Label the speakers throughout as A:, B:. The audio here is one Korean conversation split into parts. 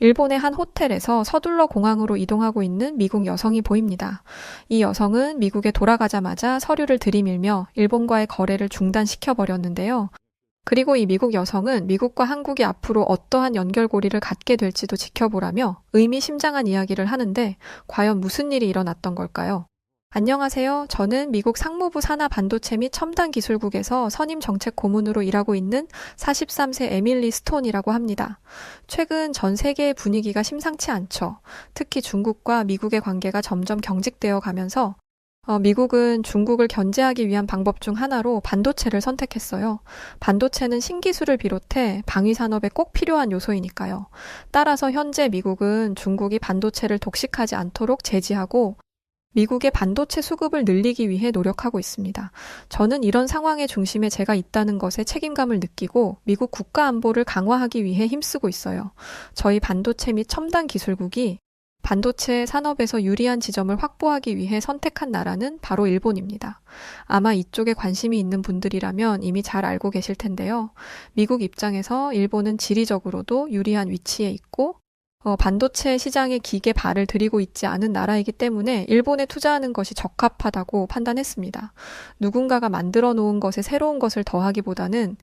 A: 일본의 한 호텔에서 서둘러 공항으로 이동하고 있는 미국 여성이 보입니다. 이 여성은 미국에 돌아가자마자 서류를 들이밀며 일본과의 거래를 중단시켜 버렸는데요. 그리고 이 미국 여성은 미국과 한국이 앞으로 어떠한 연결고리를 갖게 될지도 지켜보라며 의미심장한 이야기를 하는데 과연 무슨 일이 일어났던 걸까요? 안녕하세요. 저는 미국 상무부 산하 반도체 및 첨단 기술국에서 선임 정책 고문으로 일하고 있는 43세 에밀리 스톤이라고 합니다. 최근 전 세계의 분위기가 심상치 않죠. 특히 중국과 미국의 관계가 점점 경직되어 가면서 어, 미국은 중국을 견제하기 위한 방법 중 하나로 반도체를 선택했어요. 반도체는 신기술을 비롯해 방위 산업에 꼭 필요한 요소이니까요. 따라서 현재 미국은 중국이 반도체를 독식하지 않도록 제지하고 미국의 반도체 수급을 늘리기 위해 노력하고 있습니다. 저는 이런 상황의 중심에 제가 있다는 것에 책임감을 느끼고 미국 국가 안보를 강화하기 위해 힘쓰고 있어요. 저희 반도체 및 첨단 기술국이 반도체 산업에서 유리한 지점을 확보하기 위해 선택한 나라는 바로 일본입니다. 아마 이쪽에 관심이 있는 분들이라면 이미 잘 알고 계실 텐데요. 미국 입장에서 일본은 지리적으로도 유리한 위치에 있고 어, 반도체 시장에 기계 발을 들이고 있지 않은 나라이기 때문에 일본에 투자하는 것이 적합하다고 판단했습니다. 누군가가 만들어 놓은 것에 새로운 것을 더하기보다는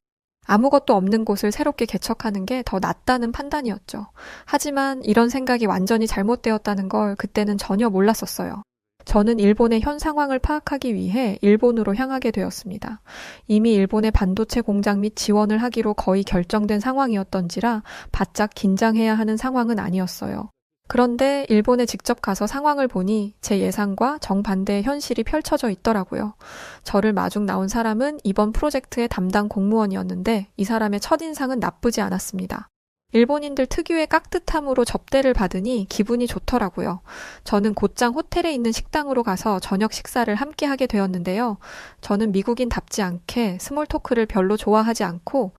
A: 아무것도 없는 곳을 새롭게 개척하는 게 더 낫다는 판단이었죠. 하지만 이런 생각이 완전히 잘못되었다는 걸 그때는 전혀 몰랐었어요. 저는 일본의 현 상황을 파악하기 위해 일본으로 향하게 되었습니다. 이미 일본의 반도체 공장 및 지원을 하기로 거의 결정된 상황이었던지라 바짝 긴장해야 하는 상황은 아니었어요. 그런데 일본에 직접 가서 상황을 보니 제 예상과 정반대의 현실이 펼쳐져 있더라고요. 저를 마중 나온 사람은 이번 프로젝트의 담당 공무원이었는데 이 사람의 첫인상은 나쁘지 않았습니다. 일본인들 특유의 깍듯함으로 접대를 받으니 기분이 좋더라고요. 저는 곧장 호텔에 있는 식당으로 가서 저녁 식사를 함께 하게 되었는데요. 저는 미국인답지 않게 스몰 토크를 별로 좋아하지 않고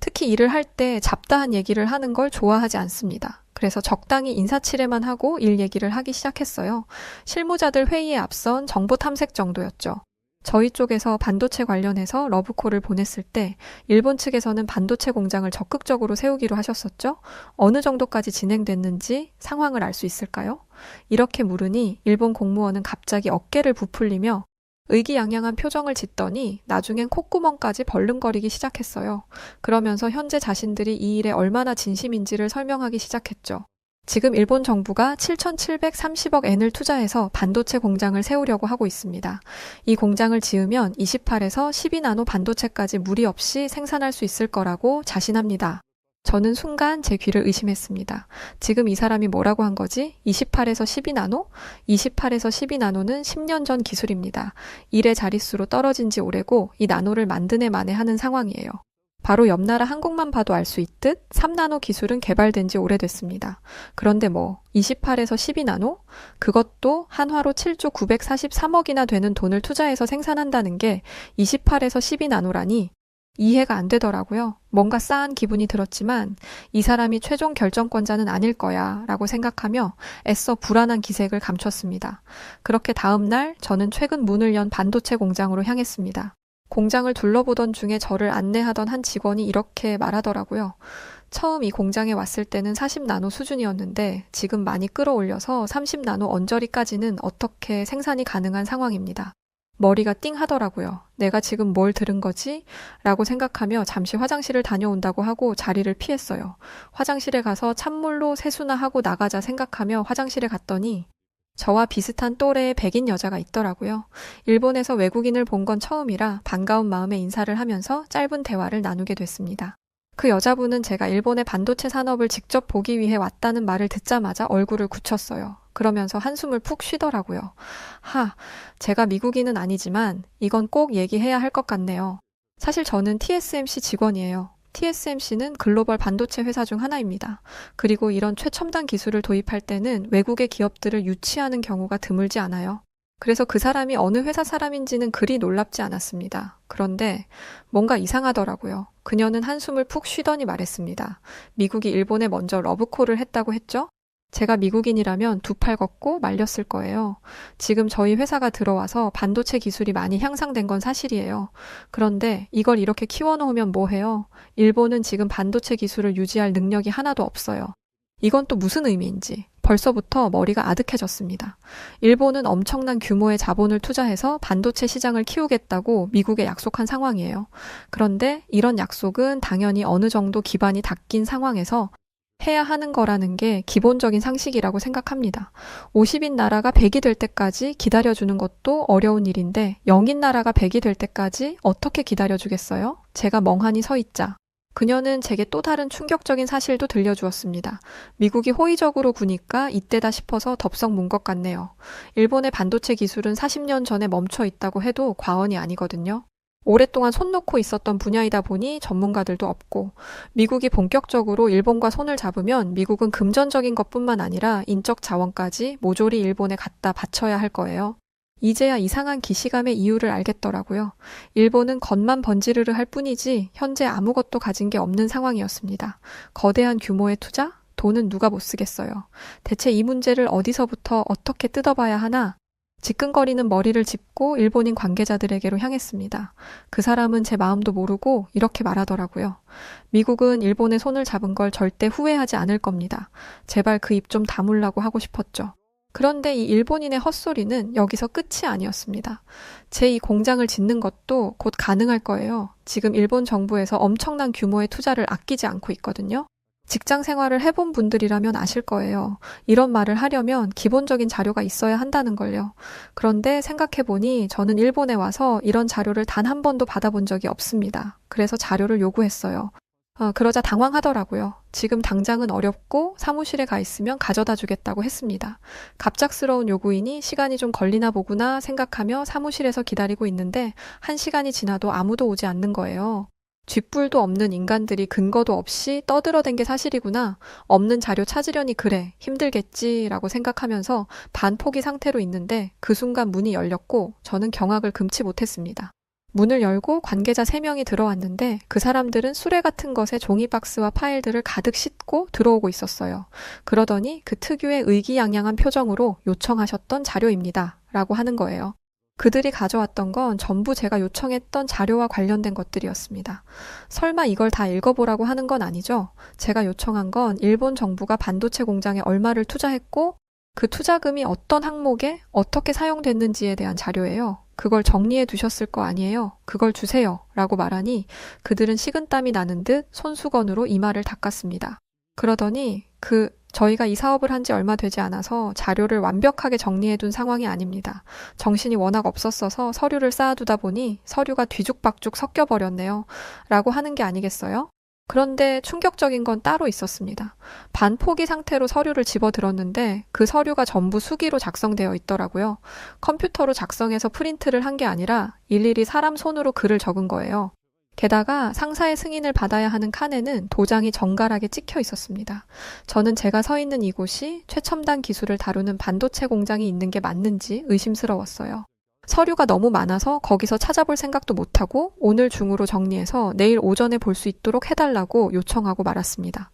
A: 특히 일을 할 때 잡다한 얘기를 하는 걸 좋아하지 않습니다. 그래서 적당히 인사치레만 하고 일 얘기를 하기 시작했어요. 실무자들 회의에 앞선 정보 탐색 정도였죠. 저희 쪽에서 반도체 관련해서 러브콜을 보냈을 때 일본 측에서는 반도체 공장을 적극적으로 세우기로 하셨었죠? 어느 정도까지 진행됐는지 상황을 알 수 있을까요? 이렇게 물으니 일본 공무원은 갑자기 어깨를 부풀리며 의기양양한 표정을 짓더니 나중엔 콧구멍까지 벌름거리기 시작했어요. 그러면서 현재 자신들이 이 일에 얼마나 진심인지를 설명하기 시작했죠. 지금 일본 정부가 7,730억 엔을 투자해서 반도체 공장을 세우려고 하고 있습니다. 이 공장을 지으면 28에서 12나노 반도체까지 무리 없이 생산할 수 있을 거라고 자신합니다. 저는 순간 제 귀를 의심했습니다. 지금 이 사람이 뭐라고 한 거지? 28에서 12나노? 28에서 12나노는 10년 전 기술입니다. 1의 자릿수로 떨어진 지 오래고 이 나노를 해 만에 하는 상황이에요. 바로 옆 나라 한국만 봐도 알 수 있듯 3나노 기술은 개발된 지 오래됐습니다. 그런데 뭐 28에서 12나노? 그것도 한화로 7조 943억이나 되는 돈을 투자해서 생산한다는 게 28에서 12나노라니 이해가 안 되더라고요. 뭔가 싸한 기분이 들었지만 이 사람이 최종 결정권자는 아닐 거야 라고 생각하며 애써 불안한 기색을 감췄습니다. 그렇게 다음날 저는 최근 문을 연 반도체 공장으로 향했습니다. 공장을 둘러보던 중에 저를 안내하던 한 직원이 이렇게 말하더라고요. 처음 이 공장에 왔을 때는 40나노 수준이었는데 지금 많이 끌어올려서 30나노 언저리까지는 어떻게 생산이 가능한 상황입니다. 머리가 띵 하더라고요. 내가 지금 뭘 들은 거지? 라고 생각하며 잠시 화장실을 다녀온다고 하고 자리를 피했어요. 화장실에 가서 찬물로 세수나 하고 나가자 생각하며 화장실에 갔더니 저와 비슷한 또래의 백인 여자가 있더라고요. 일본에서 외국인을 본 건 처음이라 반가운 마음에 인사를 하면서 짧은 대화를 나누게 됐습니다. 그 여자분은 제가 일본의 반도체 산업을 직접 보기 위해 왔다는 말을 듣자마자 얼굴을 굳혔어요. 그러면서 한숨을 푹 쉬더라고요. 하, 제가 미국인은 아니지만 이건 꼭 얘기해야 할 것 같네요. 사실 저는 TSMC 직원이에요. TSMC는 글로벌 반도체 회사 중 하나입니다. 그리고 이런 최첨단 기술을 도입할 때는 외국의 기업들을 유치하는 경우가 드물지 않아요. 그래서 그 사람이 어느 회사 사람인지는 그리 놀랍지 않았습니다. 그런데 뭔가 이상하더라고요. 그녀는 한숨을 푹 쉬더니 말했습니다. 미국이 일본에 먼저 러브콜을 했다고 했죠? 제가 미국인이라면 두 팔 걷고 말렸을 거예요. 지금 저희 회사가 들어와서 반도체 기술이 많이 향상된 건 사실이에요. 그런데 이걸 이렇게 키워놓으면 뭐해요? 일본은 지금 반도체 기술을 유지할 능력이 하나도 없어요. 이건 또 무슨 의미인지 벌써부터 머리가 아득해졌습니다. 일본은 엄청난 규모의 자본을 투자해서 반도체 시장을 키우겠다고 미국에 약속한 상황이에요. 그런데 이런 약속은 당연히 어느 정도 기반이 닦인 상황에서 해야 하는 거라는 게 기본적인 상식이라고 생각합니다. 50인 나라가 100이 될 때까지 기다려주는 것도 어려운 일인데 0인 나라가 100이 될 때까지 어떻게 기다려주겠어요? 제가 멍하니 서 있자. 그녀는 제게 또 다른 충격적인 사실도 들려주었습니다. 미국이 호의적으로 구니까 이때다 싶어서 덥석 문 것 같네요. 일본의 반도체 기술은 40년 전에 멈춰 있다고 해도 과언이 아니거든요. 오랫동안 손 놓고 있었던 분야이다 보니 전문가들도 없고 미국이 본격적으로 일본과 손을 잡으면 미국은 금전적인 것뿐만 아니라 인적 자원까지 모조리 일본에 갖다 바쳐야 할 거예요. 이제야 이상한 기시감의 이유를 알겠더라고요. 일본은 겉만 번지르르 할 뿐이지 현재 아무것도 가진 게 없는 상황이었습니다. 거대한 규모의 투자? 돈은 누가 못 쓰겠어요. 대체 이 문제를 어디서부터 어떻게 뜯어봐야 하나? 지끈거리는 머리를 짚고 일본인 관계자들에게로 향했습니다. 그 사람은 제 마음도 모르고 이렇게 말하더라고요. 미국은 일본의 손을 잡은 걸 절대 후회하지 않을 겁니다. 제발 그 입 좀 다물라고 하고 싶었죠. 그런데 이 일본인의 헛소리는 여기서 끝이 아니었습니다. 제이 공장을 짓는 것도 곧 가능할 거예요. 지금 일본 정부에서 엄청난 규모의 투자를 아끼지 않고 있거든요. 직장 생활을 해본 분들이라면 아실 거예요. 이런 말을 하려면 기본적인 자료가 있어야 한다는 걸요. 그런데 생각해보니 저는 일본에 와서 이런 자료를 단 한 번도 받아본 적이 없습니다. 그래서 자료를 요구했어요. 어, 그러자 당황하더라고요. 지금 당장은 어렵고 사무실에 가 있으면 가져다 주겠다고 했습니다. 갑작스러운 요구이니 시간이 좀 걸리나 보구나 생각하며 사무실에서 기다리고 있는데 한 시간이 지나도 아무도 오지 않는 거예요. 쥐뿔도 없는 인간들이 근거도 없이 떠들어댄 게 사실이구나. 없는 자료 찾으려니 그래. 힘들겠지라고 생각하면서 반포기 상태로 있는데 그 순간 문이 열렸고 저는 경악을 금치 못했습니다. 문을 열고 관계자 3명이 들어왔는데 그 사람들은 수레 같은 것에 종이박스와 파일들을 가득 싣고 들어오고 있었어요. 그러더니 그 특유의 의기양양한 표정으로 요청하셨던 자료입니다. 라고 하는 거예요. 그들이 가져왔던 건 전부 제가 요청했던 자료와 관련된 것들이었습니다. 설마 이걸 다 읽어보라고 하는 건 아니죠? 제가 요청한 건 일본 정부가 반도체 공장에 얼마를 투자했고 그 투자금이 어떤 항목에 어떻게 사용됐는지에 대한 자료예요. 그걸 정리해 두셨을 거 아니에요? 그걸 주세요. 라고 말하니 그들은 식은땀이 나는 듯 손수건으로 이마를 닦았습니다. 그러더니 그 저희가 이 사업을 한 지 얼마 되지 않아서 자료를 완벽하게 정리해둔 상황이 아닙니다. 정신이 워낙 없었어서 서류를 쌓아두다 보니 서류가 뒤죽박죽 섞여버렸네요. 라고 하는 게 아니겠어요? 그런데 충격적인 건 따로 있었습니다. 반포기 상태로 서류를 집어 들었는데 그 서류가 전부 수기로 작성되어 있더라고요. 컴퓨터로 작성해서 프린트를 한 게 아니라 일일이 사람 손으로 글을 적은 거예요. 게다가 상사의 승인을 받아야 하는 칸에는 도장이 정갈하게 찍혀 있었습니다. 저는 제가 서 있는 이곳이 최첨단 기술을 다루는 반도체 공장이 있는 게 맞는지 의심스러웠어요. 서류가 너무 많아서 거기서 찾아볼 생각도 못하고 오늘 중으로 정리해서 내일 오전에 볼 수 있도록 해달라고 요청하고 말았습니다.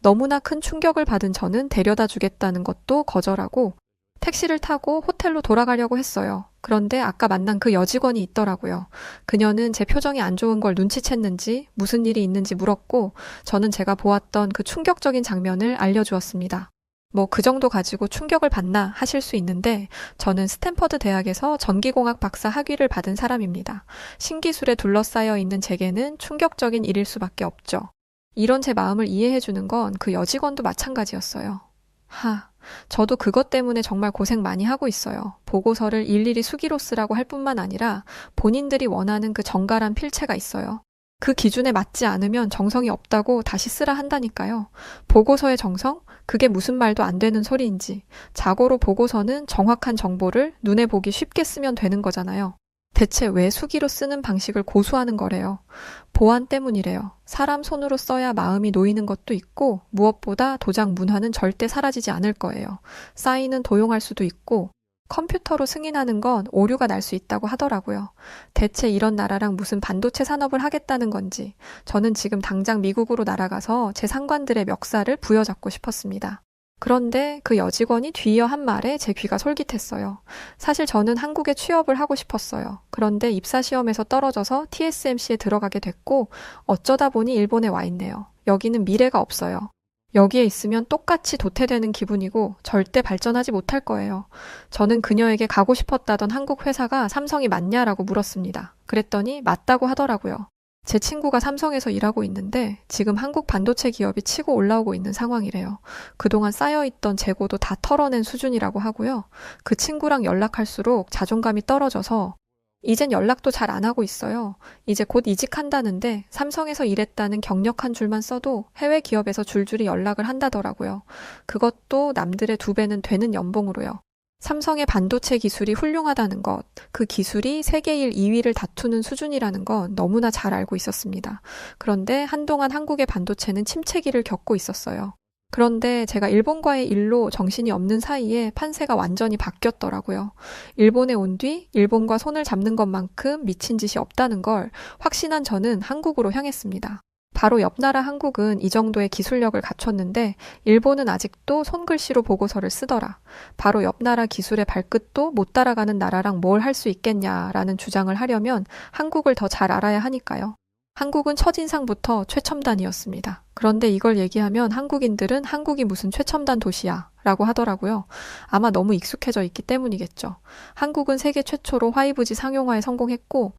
A: 너무나 큰 충격을 받은 저는 데려다 주겠다는 것도 거절하고 택시를 타고 호텔로 돌아가려고 했어요. 그런데 아까 만난 그 여직원이 있더라고요. 그녀는 제 표정이 안 좋은 걸 눈치챘는지 무슨 일이 있는지 물었고 저는 제가 보았던 그 충격적인 장면을 알려주었습니다. 뭐 그 정도 가지고 충격을 받나 하실 수 있는데 저는 스탠퍼드 대학에서 전기공학 박사 학위를 받은 사람입니다. 신기술에 둘러싸여 있는 제게는 충격적인 일일 수밖에 없죠. 이런 제 마음을 이해해 주는 건 그 여직원도 마찬가지였어요. 하, 저도 그것 때문에 정말 고생 많이 하고 있어요. 보고서를 일일이 수기로 쓰라고 할 뿐만 아니라 본인들이 원하는 그 정갈한 필체가 있어요. 그 기준에 맞지 않으면 정성이 없다고 다시 쓰라 한다니까요. 보고서의 정성? 그게 무슨 말도 안 되는 소리인지. 자고로 보고서는 정확한 정보를 눈에 보기 쉽게 쓰면 되는 거잖아요. 대체 왜 수기로 쓰는 방식을 고수하는 거래요? 보안 때문이래요. 사람 손으로 써야 마음이 놓이는 것도 있고, 무엇보다 도장 문화는 절대 사라지지 않을 거예요. 사인은 도용할 수도 있고, 컴퓨터로 승인하는 건 오류가 날 수 있다고 하더라고요. 대체 이런 나라랑 무슨 반도체 산업을 하겠다는 건지, 저는 지금 당장 미국으로 날아가서 제 상관들의 멱살을 부여잡고 싶었습니다. 그런데 그 여직원이 뒤이어 한 말에 제 귀가 솔깃했어요. 사실 저는 한국에 취업을 하고 싶었어요. 그런데 입사 시험에서 떨어져서 TSMC에 들어가게 됐고 어쩌다 보니 일본에 와 있네요. 여기는 미래가 없어요. 여기에 있으면 똑같이 도태되는 기분이고 절대 발전하지 못할 거예요. 저는 그녀에게 가고 싶었다던 한국 회사가 삼성이 맞냐라고 물었습니다. 그랬더니 맞다고 하더라고요. 제 친구가 삼성에서 일하고 있는데 지금 한국 반도체 기업이 치고 올라오고 있는 상황이래요. 그동안 쌓여있던 재고도 다 털어낸 수준이라고 하고요. 그 친구랑 연락할수록 자존감이 떨어져서 이젠 연락도 잘 안 하고 있어요. 이제 곧 이직한다는데 삼성에서 일했다는 경력한 줄만 써도 해외 기업에서 줄줄이 연락을 한다더라고요. 그것도 남들의 두 배는 되는 연봉으로요. 삼성의 반도체 기술이 훌륭하다는 것, 그 기술이 세계 1, 2위를 다투는 수준이라는 건 너무나 잘 알고 있었습니다. 그런데 한동안 한국의 반도체는 침체기를 겪고 있었어요. 그런데 제가 일본과의 일로 정신이 없는 사이에 판세가 완전히 바뀌었더라고요. 일본에 온 뒤 일본과 손을 잡는 것만큼 미친 짓이 없다는 걸 확신한 저는 한국으로 향했습니다. 바로 옆 나라 한국은 이 정도의 기술력을 갖췄는데 일본은 아직도 손글씨로 보고서를 쓰더라. 바로 옆 나라 기술의 발끝도 못 따라가는 나라랑 뭘 할 수 있겠냐라는 주장을 하려면 한국을 더 잘 알아야 하니까요. 한국은 첫인상부터 최첨단이었습니다. 그런데 이걸 얘기하면 한국인들은 한국이 무슨 최첨단 도시야 라고 하더라고요. 아마 너무 익숙해져 있기 때문이겠죠. 한국은 세계 최초로 5G 상용화에 성공했고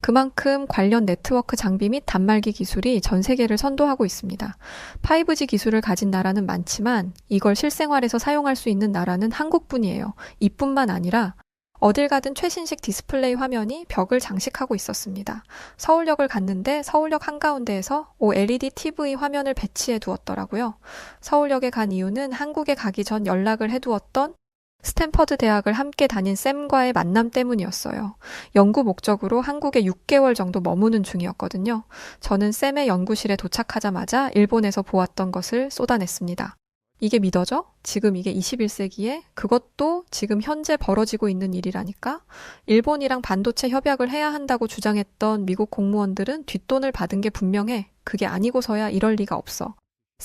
A: 그만큼 관련 네트워크 장비 및 단말기 기술이 전 세계를 선도하고 있습니다. 5G 기술을 가진 나라는 많지만 이걸 실생활에서 사용할 수 있는 나라는 한국뿐이에요. 이뿐만 아니라 어딜 가든 최신식 디스플레이 화면이 벽을 장식하고 있었습니다. 서울역을 갔는데 서울역 한가운데에서 OLED TV 화면을 배치해 두었더라고요. 서울역에 간 이유는 한국에 가기 전 연락을 해 두었던 스탠퍼드 대학을 함께 다닌 쌤과의 만남 때문이었어요. 연구 목적으로 한국에 6개월 정도 머무는 중이었거든요. 저는 쌤의 연구실에 도착하자마자 일본에서 보았던 것을 쏟아냈습니다. 이게 믿어져? 지금 이게 21세기에 그것도 지금 현재 벌어지고 있는 일이라니까? 일본이랑 반도체 협약을 해야 한다고 주장했던 미국 공무원들은 뒷돈을 받은 게 분명해. 그게 아니고서야 이럴 리가 없어.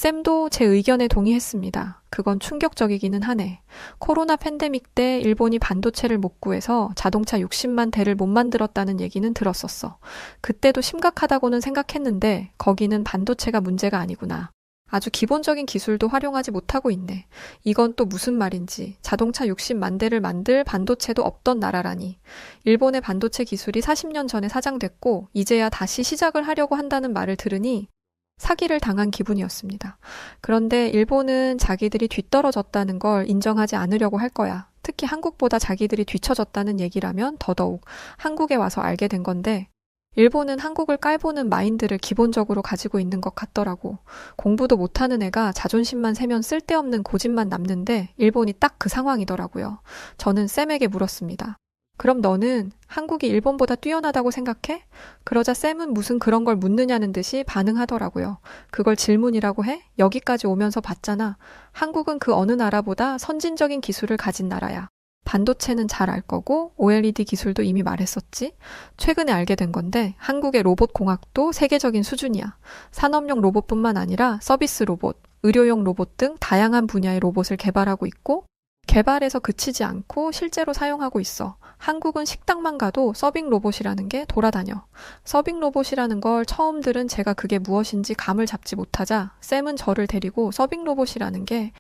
A: 쌤도 제 의견에 동의했습니다. 그건 충격적이기는 하네. 코로나 팬데믹 때 일본이 반도체를 못 구해서 자동차 60만 대를 못 만들었다는 얘기는 들었었어. 그때도 심각하다고는 생각했는데 거기는 반도체가 문제가 아니구나. 아주 기본적인 기술도 활용하지 못하고 있네. 이건 또 무슨 말인지. 자동차 60만 대를 만들 반도체도 없던 나라라니. 일본의 반도체 기술이 40년 전에 사장됐고, 이제야 다시 시작을 하려고 한다는 말을 들으니 사기를 당한 기분이었습니다. 그런데 일본은 자기들이 뒤떨어졌다는 걸 인정하지 않으려고 할 거야. 특히 한국보다 자기들이 뒤처졌다는 얘기라면 더더욱 한국에 와서 알게 된 건데, 일본은 한국을 깔보는 마인드를 기본적으로 가지고 있는 것 같더라고. 공부도 못하는 애가 자존심만 세면 쓸데없는 고집만 남는데 일본이 딱 그 상황이더라고요. 저는 쌤에게 물었습니다. 그럼 너는 한국이 일본보다 뛰어나다고 생각해? 그러자 쌤은 무슨 그런 걸 묻느냐는 듯이 반응하더라고요. 그걸 질문이라고 해? 여기까지 오면서 봤잖아. 한국은 그 어느 나라보다 선진적인 기술을 가진 나라야. 반도체는 잘 알 거고 OLED 기술도 이미 말했었지. 최근에 알게 된 건데 한국의 로봇 공학도 세계적인 수준이야. 산업용 로봇뿐만 아니라 서비스 로봇, 의료용 로봇 등 다양한 분야의 로봇을 개발하고 있고 개발에서 그치지 않고 실제로 사용하고 있어. 한국은 식당만 가도 서빙 로봇이라는 게 돌아다녀. 서빙 로봇이라는 걸 처음 들은 제가 그게 무엇인지 감을 잡지 못하자 쌤은 저를 데리고 서빙 로봇이라는 게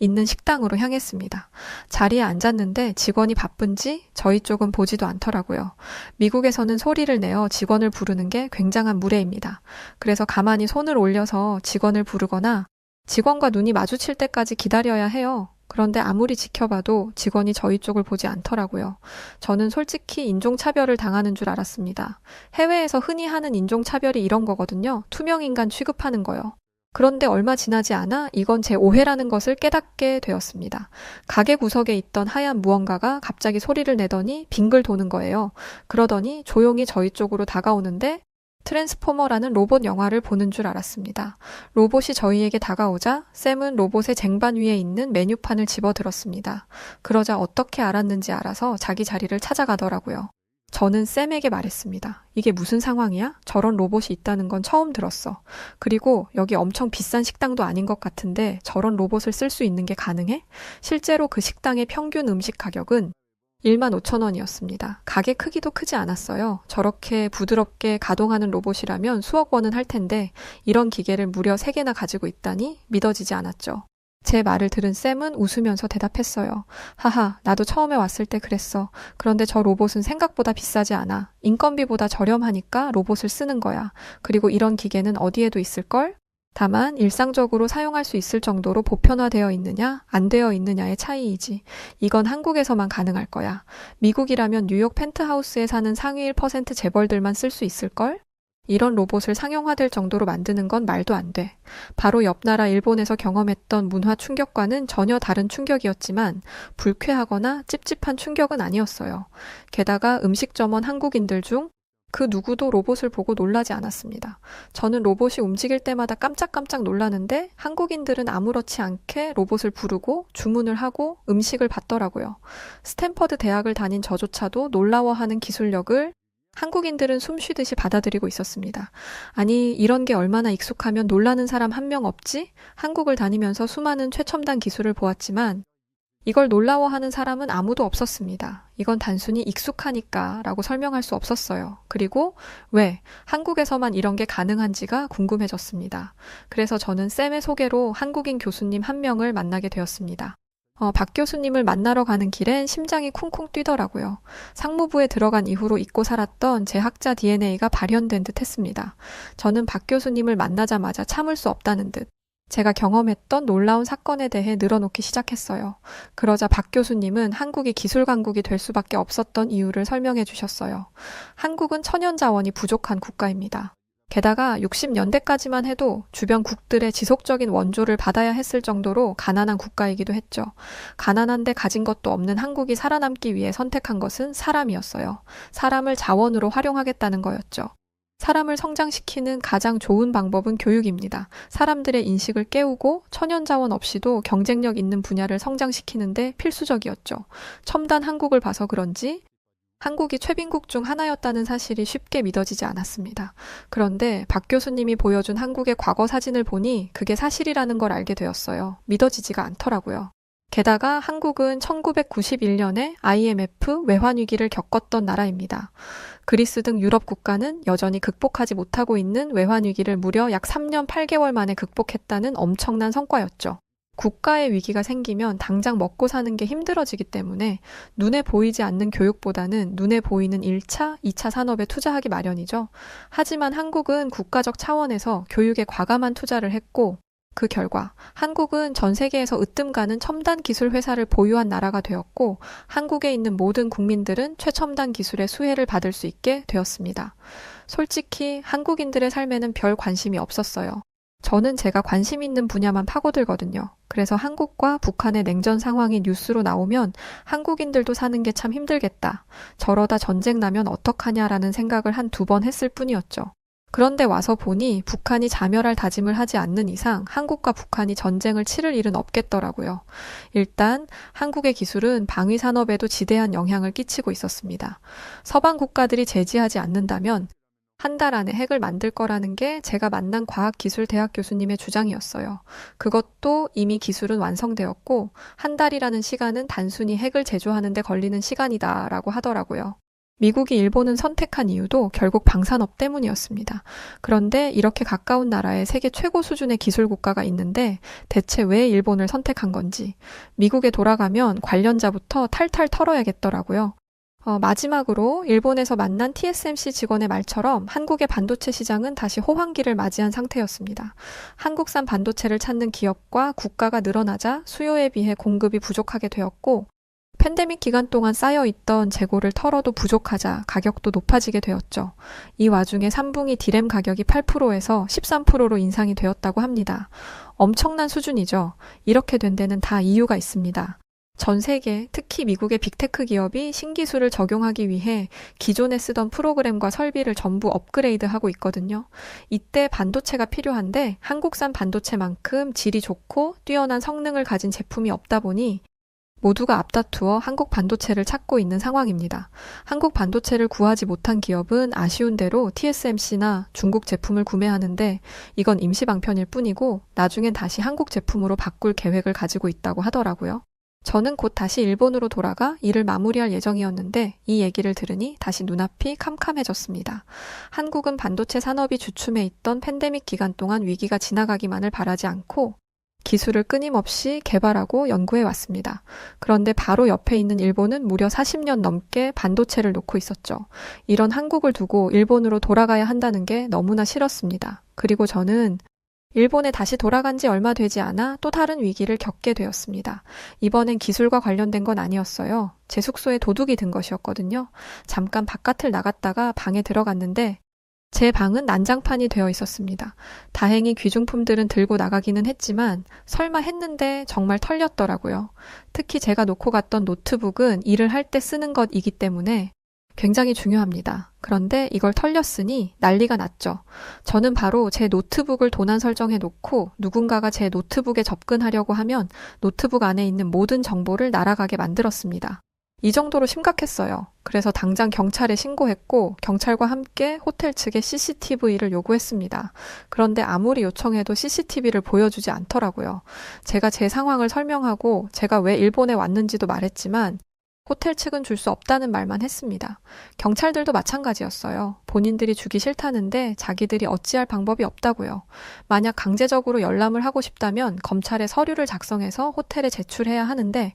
A: 있는 식당으로 향했습니다. 자리에 앉았는데 직원이 바쁜지 저희 쪽은 보지도 않더라고요. 미국에서는 소리를 내어 직원을 부르는 게 굉장한 무례입니다. 그래서 가만히 손을 올려서 직원을 부르거나 직원과 눈이 마주칠 때까지 기다려야 해요. 그런데 아무리 지켜봐도 직원이 저희 쪽을 보지 않더라고요. 저는 솔직히 인종차별을 당하는 줄 알았습니다. 해외에서 흔히 하는 인종차별이 이런 거거든요. 투명인간 취급하는 거요. 그런데 얼마 지나지 않아 이건 제 오해라는 것을 깨닫게 되었습니다. 가게 구석에 있던 하얀 무언가가 갑자기 소리를 내더니 빙글 도는 거예요. 그러더니 조용히 저희 쪽으로 다가오는데 트랜스포머라는 로봇 영화를 보는 줄 알았습니다. 로봇이 저희에게 다가오자 샘은 로봇의 쟁반 위에 있는 메뉴판을 집어 들었습니다. 그러자 어떻게 알았는지 알아서 자기 자리를 찾아가더라고요. 저는 쌤에게 말했습니다. 이게 무슨 상황이야? 저런 로봇이 있다는 건 처음 들었어. 그리고 여기 엄청 비싼 식당도 아닌 것 같은데 저런 로봇을 쓸 수 있는 게 가능해? 실제로 그 식당의 평균 음식 가격은 1만 5천 원이었습니다. 가게 크기도 크지 않았어요. 저렇게 부드럽게 가동하는 로봇이라면 수억 원은 할 텐데 이런 기계를 무려 3개나 가지고 있다니 믿어지지 않았죠. 제 말을 들은 쌤은 웃으면서 대답했어요. 하하, 나도 처음에 왔을 때 그랬어. 그런데 저 로봇은 생각보다 비싸지 않아. 인건비보다 저렴하니까 로봇을 쓰는 거야. 그리고 이런 기계는 어디에도 있을걸? 다만 일상적으로 사용할 수 있을 정도로 보편화되어 있느냐, 안 되어 있느냐의 차이이지. 이건 한국에서만 가능할 거야. 미국이라면 뉴욕 펜트하우스에 사는 상위 1% 재벌들만 쓸 수 있을걸? 이런 로봇을 상용화될 정도로 만드는 건 말도 안 돼. 바로 옆 나라 일본에서 경험했던 문화 충격과는 전혀 다른 충격이었지만 불쾌하거나 찝찝한 충격은 아니었어요. 게다가 음식 점원 한국인들 중 그 누구도 로봇을 보고 놀라지 않았습니다. 저는 로봇이 움직일 때마다 깜짝깜짝 놀라는데 한국인들은 아무렇지 않게 로봇을 부르고 주문을 하고 음식을 받더라고요. 스탠퍼드 대학을 다닌 저조차도 놀라워하는 기술력을 한국인들은 숨 쉬듯이 받아들이고 있었습니다. 아니, 이런 게 얼마나 익숙하면 놀라는 사람 한 명 없지? 한국을 다니면서 수많은 최첨단 기술을 보았지만 이걸 놀라워하는 사람은 아무도 없었습니다. 이건 단순히 익숙하니까 라고 설명할 수 없었어요. 그리고 왜 한국에서만 이런 게 가능한지가 궁금해졌습니다. 그래서 저는 쌤의 소개로 한국인 교수님 한 명을 만나게 되었습니다. 어, 박 교수님을 만나러 가는 길엔 심장이 쿵쿵 뛰더라고요. 상무부에 들어간 이후로 잊고 살았던 제 학자 DNA가 발현된 듯 했습니다. 저는 박 교수님을 만나자마자 참을 수 없다는 듯 제가 경험했던 놀라운 사건에 대해 늘어놓기 시작했어요. 그러자 박 교수님은 한국이 기술 강국이 될 수밖에 없었던 이유를 설명해 주셨어요. 한국은 천연 자원이 부족한 국가입니다. 게다가 60년대까지만 해도 주변 국들의 지속적인 원조를 받아야 했을 정도로 가난한 국가이기도 했죠. 가난한데 가진 것도 없는 한국이 살아남기 위해 선택한 것은 사람이었어요. 사람을 자원으로 활용하겠다는 거였죠. 사람을 성장시키는 가장 좋은 방법은 교육입니다. 사람들의 인식을 깨우고 천연 자원 없이도 경쟁력 있는 분야를 성장시키는데 필수적이었죠. 첨단 한국을 봐서 그런지 한국이 최빈국 중 하나였다는 사실이 쉽게 믿어지지 않았습니다. 그런데 박 교수님이 보여준 한국의 과거 사진을 보니 그게 사실이라는 걸 알게 되었어요. 믿어지지가 않더라고요. 게다가 한국은 1991년에 IMF 외환위기를 겪었던 나라입니다. 그리스 등 유럽 국가는 여전히 극복하지 못하고 있는 외환 위기를 무려 약 3년 8개월 만에 극복했다는 엄청난 성과였죠. 국가의 위기가 생기면 당장 먹고 사는 게 힘들어지기 때문에 눈에 보이지 않는 교육보다는 눈에 보이는 1차, 2차 산업에 투자하기 마련이죠. 하지만 한국은 국가적 차원에서 교육에 과감한 투자를 했고 그 결과 한국은 전 세계에서 으뜸 가는 첨단 기술 회사를 보유한 나라가 되었고 한국에 있는 모든 국민들은 최첨단 기술의 수혜를 받을 수 있게 되었습니다. 솔직히 한국인들의 삶에는 별 관심이 없었어요. 저는 제가 관심 있는 분야만 파고들거든요. 그래서 한국과 북한의 냉전 상황이 뉴스로 나오면 한국인들도 사는 게 참 힘들겠다. 저러다 전쟁 나면 어떡하냐라는 생각을 한 두 번 했을 뿐이었죠. 그런데 와서 보니 북한이 자멸할 다짐을 하지 않는 이상 한국과 북한이 전쟁을 치를 일은 없겠더라고요. 일단 한국의 기술은 방위 산업에도 지대한 영향을 끼치고 있었습니다. 서방 국가들이 제지하지 않는다면 한달 안에 핵을 만들 거라는 게 제가 만난 과학기술대학 교수님의 주장이었어요. 그것도 이미 기술은 완성되었고 한 달이라는 시간은 단순히 핵을 제조하는데 걸리는 시간이다라고 하더라고요. 미국이 일본은 선택한 이유도 결국 방산업 때문이었습니다. 그런데 이렇게 가까운 나라에 세계 최고 수준의 기술 국가가 있는데 대체 왜 일본을 선택한 건지 미국에 돌아가면 관련자부터 탈탈 털어야겠더라고요. 어, 마지막으로 일본에서 만난 TSMC 직원의 말처럼 한국의 반도체 시장은 다시 호황기를 맞이한 상태였습니다. 한국산 반도체를 찾는 기업과 국가가 늘어나자 수요에 비해 공급이 부족하게 되었고 팬데믹 기간 동안 쌓여있던 재고를 털어도 부족하자 가격도 높아지게 되었죠. 이 와중에 3분기 디램 가격이 8%에서 13%로 인상이 되었다고 합니다. 엄청난 수준이죠. 이렇게 된 데는 다 이유가 있습니다. 전 세계, 특히 미국의 빅테크 기업이 신기술을 적용하기 위해 기존에 쓰던 프로그램과 설비를 전부 업그레이드하고 있거든요. 이때 반도체가 필요한데 한국산 반도체만큼 질이 좋고 뛰어난 성능을 가진 제품이 없다 보니 모두가 앞다투어 한국 반도체를 찾고 있는 상황입니다. 한국 반도체를 구하지 못한 기업은 아쉬운 대로 TSMC나 중국 제품을 구매하는데 이건 임시 방편일 뿐이고 나중엔 다시 한국 제품으로 바꿀 계획을 가지고 있다고 하더라고요. 저는 곧 다시 일본으로 돌아가 일을 마무리할 예정이었는데 이 얘기를 들으니 다시 눈앞이 캄캄해졌습니다. 한국은 반도체 산업이 주춤해 있던 팬데믹 기간 동안 위기가 지나가기만을 바라지 않고 기술을 끊임없이 개발하고 연구해 왔습니다. 그런데 바로 옆에 있는 일본은 무려 40년 넘게 반도체를 놓고 있었죠. 이런 한국을 두고 일본으로 돌아가야 한다는 게 너무나 싫었습니다. 그리고 저는 일본에 다시 돌아간 지 얼마 되지 않아 또 다른 위기를 겪게 되었습니다. 이번엔 기술과 관련된 건 아니었어요. 제 숙소에 도둑이 든 것이었거든요. 잠깐 바깥을 나갔다가 방에 들어갔는데 제 방은 난장판이 되어 있었습니다. 다행히 귀중품들은 들고 나가기는 했지만 설마 했는데 정말 털렸더라고요. 특히 제가 놓고 갔던 노트북은 일을 할 때 쓰는 것이기 때문에 굉장히 중요합니다. 그런데 이걸 털렸으니 난리가 났죠. 저는 바로 제 노트북을 도난 설정해 놓고 누군가가 제 노트북에 접근하려고 하면 노트북 안에 있는 모든 정보를 날아가게 만들었습니다. 이 정도로 심각했어요. 그래서 당장 경찰에 신고했고 경찰과 함께 호텔 측에 CCTV를 요구했습니다. 그런데 아무리 요청해도 CCTV를 보여주지 않더라고요. 제가 제 상황을 설명하고 제가 왜 일본에 왔는지도 말했지만 호텔 측은 줄 수 없다는 말만 했습니다. 경찰들도 마찬가지였어요. 본인들이 주기 싫다는데 자기들이 어찌할 방법이 없다고요. 만약 강제적으로 열람을 하고 싶다면 검찰에 서류를 작성해서 호텔에 제출해야 하는데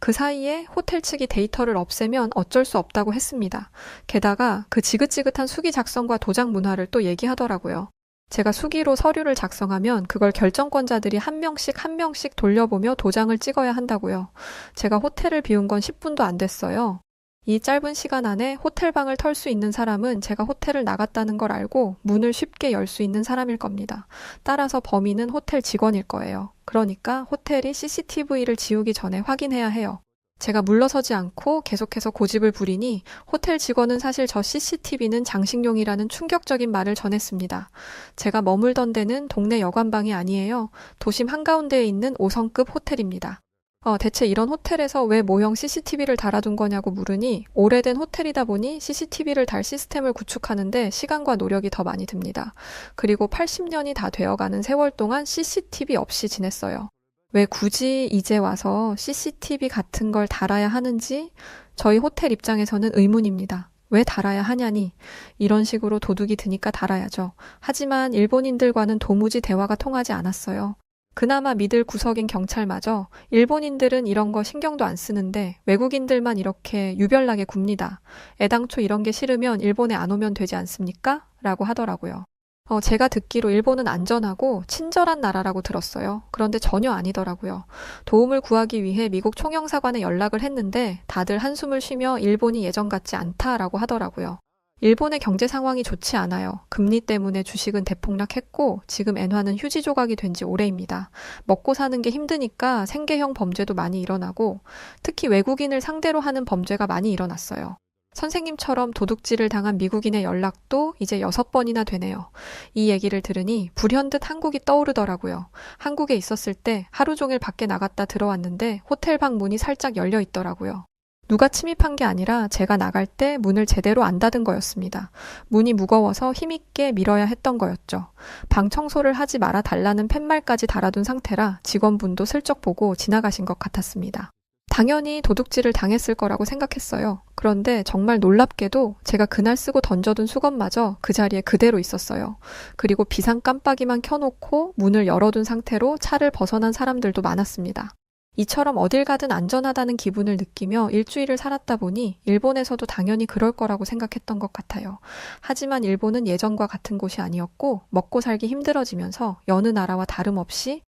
A: 그 사이에 호텔 측이 데이터를 없애면 어쩔 수 없다고 했습니다. 게다가 그 지긋지긋한 수기 작성과 도장 문화를 또 얘기하더라고요. 제가 수기로 서류를 작성하면 그걸 결정권자들이 한 명씩 한 명씩 돌려보며 도장을 찍어야 한다고요. 제가 호텔을 비운 건 10분도 안 됐어요. 이 짧은 시간 안에 호텔방을 털 수 있는 사람은 제가 호텔을 나갔다는 걸 알고 문을 쉽게 열 수 있는 사람일 겁니다. 따라서 범인은 호텔 직원일 거예요. 그러니까 호텔이 CCTV를 지우기 전에 확인해야 해요. 제가 물러서지 않고 계속해서 고집을 부리니 호텔 직원은 사실 저 CCTV는 장식용이라는 충격적인 말을 전했습니다. 제가 머물던 데는 동네 여관방이 아니에요. 도심 한가운데에 있는 5성급 호텔입니다. 어, 대체 이런 호텔에서 왜 모형 CCTV를 달아둔 거냐고 물으니 오래된 호텔이다 보니 CCTV를 달 시스템을 구축하는데 시간과 노력이 더 많이 듭니다. 그리고 80년이 다 되어가는 세월 동안 CCTV 없이 지냈어요. 왜 굳이 이제 와서 CCTV 같은 걸 달아야 하는지 저희 호텔 입장에서는 의문입니다. 왜 달아야 하냐니 이런 식으로 도둑이 드니까 달아야죠. 하지만 일본인들과는 도무지 대화가 통하지 않았어요. 그나마 믿을 구석인 경찰마저 일본인들은 이런 거 신경도 안 쓰는데 외국인들만 이렇게 유별나게 굽니다. 애당초 이런 게 싫으면 일본에 안 오면 되지 않습니까? 라고 하더라고요. 어, 제가 듣기로 일본은 안전하고 친절한 나라라고 들었어요. 그런데 전혀 아니더라고요. 도움을 구하기 위해 미국 총영사관에 연락을 했는데 다들 한숨을 쉬며 일본이 예전 같지 않다라고 하더라고요. 일본의 경제 상황이 좋지 않아요. 금리 때문에 주식은 대폭락했고 지금 엔화는 휴지 조각이 된 지 오래입니다. 먹고 사는 게 힘드니까 생계형 범죄도 많이 일어나고 특히 외국인을 상대로 하는 범죄가 많이 일어났어요. 선생님처럼 도둑질을 당한 미국인의 연락도 이제 여섯 번이나 되네요. 이 얘기를 들으니 불현듯 한국이 떠오르더라고요. 한국에 있었을 때 하루 종일 밖에 나갔다 들어왔는데 호텔 방 문이 살짝 열려 있더라고요. 누가 침입한 게 아니라 제가 나갈 때 문을 제대로 안 닫은 거였습니다. 문이 무거워서 힘있게 밀어야 했던 거였죠. 방 청소를 하지 말아 달라는 팻말까지 달아둔 상태라 직원분도 슬쩍 보고 지나가신 것 같았습니다. 당연히 도둑질을 당했을 거라고 생각했어요. 그런데 정말 놀랍게도 제가 그날 쓰고 던져둔 수건마저 그 자리에 그대로 있었어요. 그리고 비상 깜빡이만 켜놓고 문을 열어둔 상태로 차를 벗어난 사람들도 많았습니다. 이처럼 어딜 가든 안전하다는 기분을 느끼며 일주일을 살았다 보니 일본에서도 당연히 그럴 거라고 생각했던 것 같아요. 하지만 일본은 예전과 같은 곳이 아니었고 먹고 살기 힘들어지면서 여느 나라와 다름없이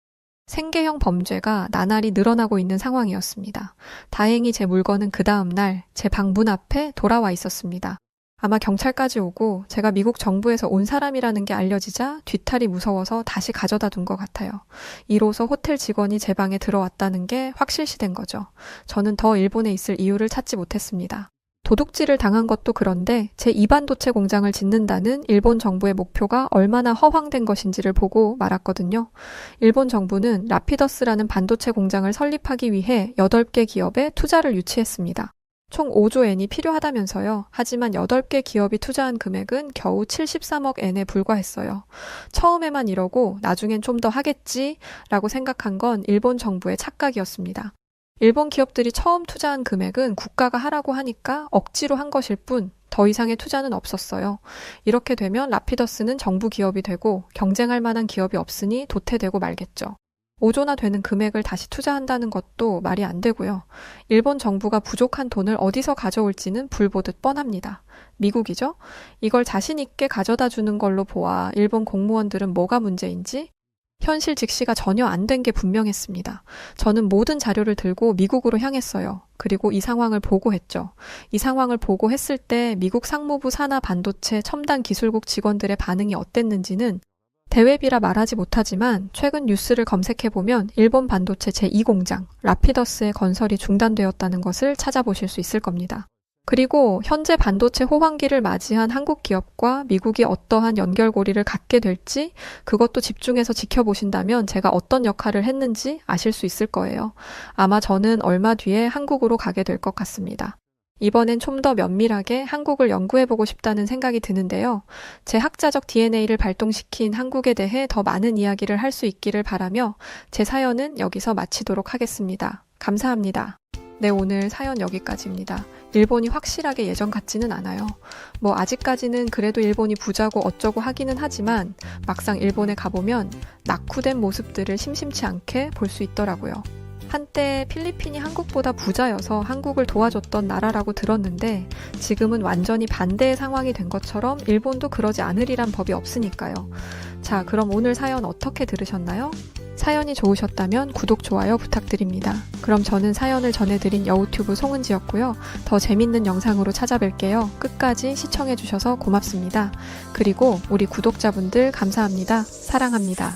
A: 생계형 범죄가 나날이 늘어나고 있는 상황이었습니다. 다행히 제 물건은 그 다음날 제 방 문 앞에 돌아와 있었습니다. 아마 경찰까지 오고 제가 미국 정부에서 온 사람이라는 게 알려지자 뒤탈이 무서워서 다시 가져다 둔 것 같아요. 이로써 호텔 직원이 제 방에 들어왔다는 게 확실시된 거죠. 저는 더 일본에 있을 이유를 찾지 못했습니다. 도둑질을 당한 것도 그런데 제 이반도체 공장을 짓는다는 일본 정부의 목표가 얼마나 허황된 것인지를 보고 말았거든요. 일본 정부는 라피더스라는 반도체 공장을 설립하기 위해 8개 기업에 투자를 유치했습니다. 총 5조 엔이 필요하다면서요. 하지만 8개 기업이 투자한 금액은 겨우 73억 엔에 불과했어요. 처음에만 이러고 나중엔 좀 더 하겠지 라고 생각한 건 일본 정부의 착각이었습니다. 일본 기업들이 처음 투자한 금액은 국가가 하라고 하니까 억지로 한 것일 뿐 더 이상의 투자는 없었어요. 이렇게 되면 라피더스는 정부 기업이 되고 경쟁할 만한 기업이 없으니 도태되고 말겠죠. 5조나 되는 금액을 다시 투자한다는 것도 말이 안 되고요. 일본 정부가 부족한 돈을 어디서 가져올지는 불보듯 뻔합니다. 미국이죠? 이걸 자신있게 가져다 주는 걸로 보아 일본 공무원들은 뭐가 문제인지 현실 직시가 전혀 안 된 게 분명했습니다. 저는 모든 자료를 들고 미국으로 향했어요. 그리고 이 상황을 보고했죠. 이 상황을 보고했을 때 미국 상무부 산하 반도체 첨단 기술국 직원들의 반응이 어땠는지는 대외비라 말하지 못하지만 최근 뉴스를 검색해보면 일본 반도체 제2공장 라피더스의 건설이 중단되었다는 것을 찾아보실 수 있을 겁니다. 그리고 현재 반도체 호황기를 맞이한 한국 기업과 미국이 어떠한 연결고리를 갖게 될지 그것도 집중해서 지켜보신다면 제가 어떤 역할을 했는지 아실 수 있을 거예요. 아마 저는 얼마 뒤에 한국으로 가게 될 것 같습니다. 이번엔 좀 더 면밀하게 한국을 연구해보고 싶다는 생각이 드는데요. 제 학자적 DNA를 발동시킨 한국에 대해 더 많은 이야기를 할 수 있기를 바라며 제 사연은 여기서 마치도록 하겠습니다. 감사합니다. 네, 오늘 사연 여기까지입니다. 일본이 확실하게 예전 같지는 않아요. 뭐, 아직까지는 그래도 일본이 부자고 어쩌고 하기는 하지만 막상 일본에 가보면 낙후된 모습들을 심심치 않게 볼 수 있더라고요. 한때 필리핀이 한국보다 부자여서 한국을 도와줬던 나라라고 들었는데 지금은 완전히 반대의 상황이 된 것처럼 일본도 그러지 않으리란 법이 없으니까요. 자, 그럼 오늘 사연 어떻게 들으셨나요? 사연이 좋으셨다면 구독, 좋아요 부탁드립니다. 그럼 저는 사연을 전해드린 여우튜브 송은지였고요. 더 재밌는 영상으로 찾아뵐게요. 끝까지 시청해주셔서 고맙습니다. 그리고 우리 구독자분들 감사합니다. 사랑합니다.